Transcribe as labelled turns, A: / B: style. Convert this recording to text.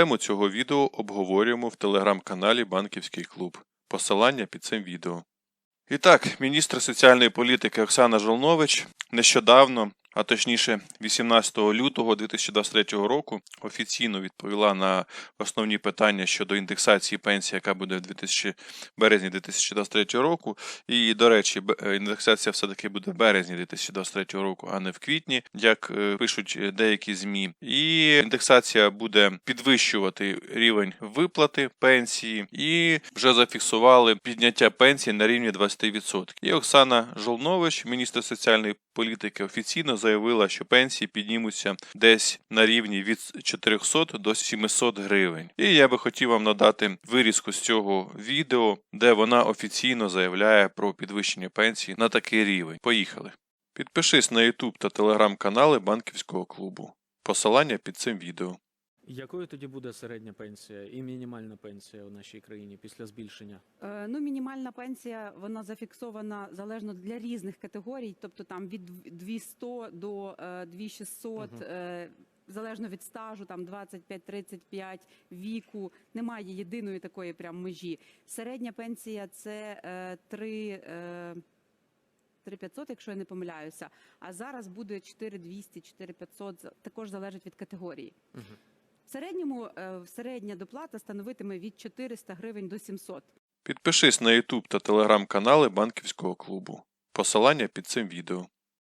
A: Тему цього відео обговорюємо в телеграм-каналі Банківський клуб. Посилання під цим відео. І так, міністр соціальної політики Оксана Жолнович нещодавно, а точніше 18 лютого 2023 року, офіційно відповіла на основні питання щодо індексації пенсії, яка буде в 2000, березні 2023 року. І, до речі, е, індексація все-таки буде в березні 2023 року, а не в квітні, як е, пишуть е, деякі ЗМІ. І індексація буде підвищувати рівень виплати пенсії, і вже зафіксували підняття пенсії на рівні 20%. І Оксана Жолнович, міністр соціальної політики, офіційно заявила, що пенсії піднімуться десь на рівні від 400 до 700 гривень. І я би хотів вам надати вирізку з цього відео, де вона офіційно заявляє про підвищення пенсії на такий рівень. Поїхали. Підпишись на YouTube та телеграм-канали банківського клубу. Посилання під цим відео.
B: Якою тоді буде середня пенсія і мінімальна пенсія у нашій країні після збільшення?
C: Е, Ну, мінімальна пенсія вона зафіксована залежно для різних категорій, тобто там від 200 до е, 2600,
B: Мгм.
C: е, залежно від стажу, там 25-35 віку. Немає єдиної такої прям межі. Середня пенсія це е, 3, е, 3500, якщо я не помиляюся. А зараз буде 4200, 4500, за- також залежить від категорії.
B: Мгм.
C: Середньому е, середня доплата становитиме від 400 гривень до 700.
A: Підпишись на YouTube та телеграм-канали банківського клубу. Посилання під цим відео.